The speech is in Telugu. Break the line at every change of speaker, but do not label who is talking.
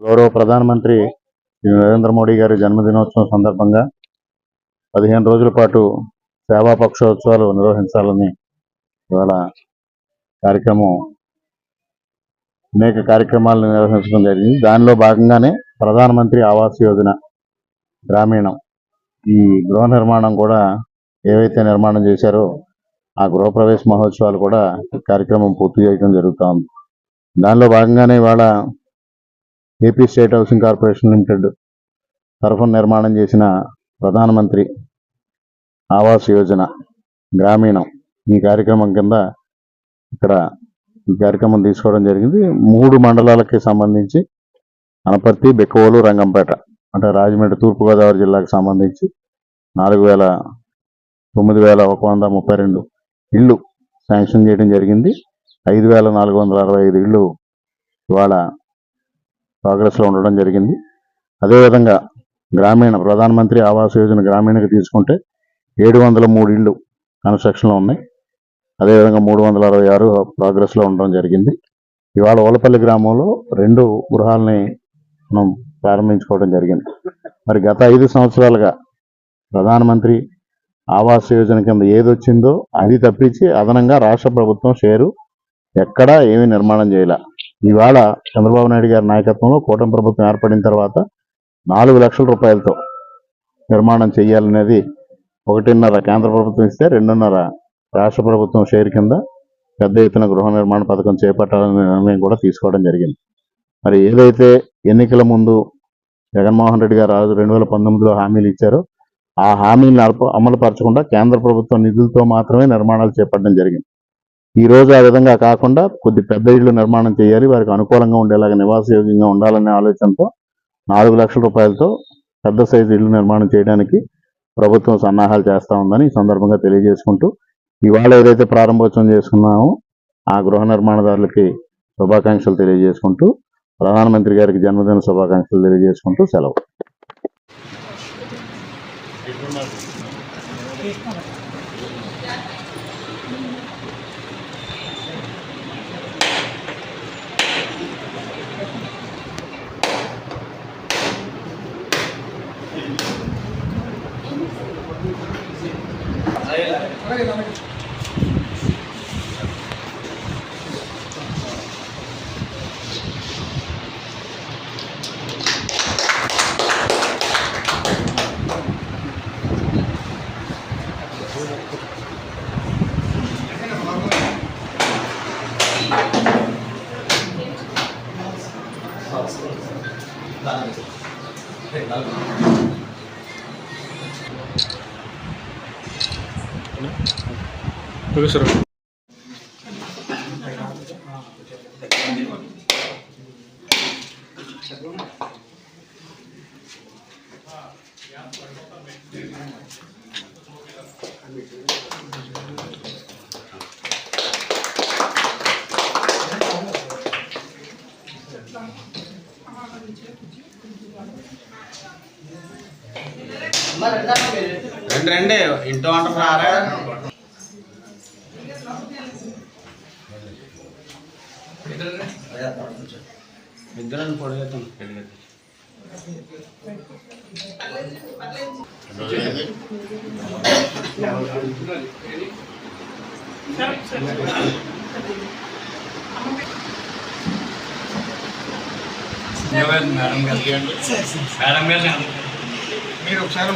గౌరవ ప్రధానమంత్రి నరేంద్ర మోడీ గారి జన్మదినోత్సవం సందర్భంగా పదిహేను రోజుల పాటు సేవా పక్షోత్సవాలు నిర్వహించాలని ఇవాళ కార్యక్రమం అనేక కార్యక్రమాలను నిర్వహించడం జరిగింది. దానిలో భాగంగానే ప్రధానమంత్రి ఆవాస్ యోజన గ్రామీణం ఈ గృహ నిర్మాణం కూడా ఏవైతే నిర్మాణం చేశారో ఆ గృహప్రవేశ మహోత్సవాలు కూడా కార్యక్రమం పూర్తి చేయడం జరుగుతూ ఉంది. దానిలో భాగంగానే ఇవాళ AP state housing corporation limited తరఫున నిర్మాణం చేసిన ప్రధానమంత్రి ఆవాస్ యోజన గ్రామీణం ఈ కార్యక్రమం కింద ఇక్కడ ఈ కార్యక్రమం తీసుకోవడం జరిగింది. మూడు మండలాలకి సంబంధించి అనపర్తి బెక్కవోలు రంగంపేట అంటే రాజమండ్రి తూర్పుగోదావరి జిల్లాకు సంబంధించి నాలుగు వేల తొమ్మిది వేల ఒక వంద ముప్పై రెండు ఇళ్ళు శాంక్షన్ చేయడం జరిగింది. ఐదు వేల నాలుగు వందల అరవై ఐదు ఇళ్ళు ఇవాళ ప్రోగ్రెస్లో ఉండడం జరిగింది. అదేవిధంగా గ్రామీణ ప్రధానమంత్రి ఆవాస్ యోజన గ్రామీణకి తీసుకుంటే ఏడు వందల మూడు ఇళ్ళు కన్స్ట్రక్షన్లో ఉన్నాయి. అదేవిధంగా మూడు వందల అరవై ఆరు ప్రోగ్రెస్లో ఉండడం జరిగింది. ఇవాళ ఓలపల్లి గ్రామంలో రెండు గృహాలని మనం ప్రారంభించుకోవడం జరిగింది. మరి గత ఐదు సంవత్సరాలుగా ప్రధానమంత్రి ఆవాస్ యోజన కింద ఏది వచ్చిందో అది తప్పించి అదనంగా రాష్ట్ర ప్రభుత్వం షేరు ఎక్కడా ఏమీ నిర్మాణం చేయలే. ఇవాళ చంద్రబాబు నాయుడు గారి నాయకత్వంలో కూటమి ప్రభుత్వం ఏర్పడిన తర్వాత నాలుగు లక్షల రూపాయలతో నిర్మాణం చేయాలనేది ఒకటిన్నర కేంద్ర ప్రభుత్వం ఇస్తే రెండున్నర రాష్ట్ర ప్రభుత్వం షేర్ కింద పెద్ద ఎత్తున గృహ నిర్మాణ పథకం చేపట్టాలనే నిర్ణయం కూడా తీసుకోవడం జరిగింది. మరి ఏదైతే ఎన్నికల ముందు జగన్మోహన్ రెడ్డి గారు రాజు రెండు వేల పంతొమ్మిదిలో హామీలు ఇచ్చారో ఆ హామీలను అమలుపరచకుండా కేంద్ర ప్రభుత్వం నిధులతో మాత్రమే నిర్మాణాలు చేపట్టడం జరిగింది. ఈ రోజు ఆ విధంగా కాకుండా కొద్ది పెద్ద ఇళ్ళు నిర్మాణం చేయాలి వారికి అనుకూలంగా ఉండేలాగా నివాసయోగ్యంగా ఉండాలనే ఆలోచనతో నాలుగు లక్షల రూపాయలతో పెద్ద సైజు ఇల్లు నిర్మాణం చేయడానికి ప్రభుత్వం సన్నాహాలు చేస్తా ఉందని ఈ సందర్భంగా తెలియజేసుకుంటూ ఇవాళ ఏదైతే ప్రారంభోత్సవం చేసుకున్నామో ఆ గృహ నిర్మాణదారులకి శుభాకాంక్షలు తెలియజేసుకుంటూ ప్రధానమంత్రి గారికి జన్మదిన శుభాకాంక్షలు తెలియజేసుకుంటూ సెలవు.
여기 서라. Thank you.
రండి రండి. ఇంట్లో వంట రారా? ఇద్దరు పొడిగేస్తాం
మేడం గారు మేడం గారు
మీరు ఒకసారి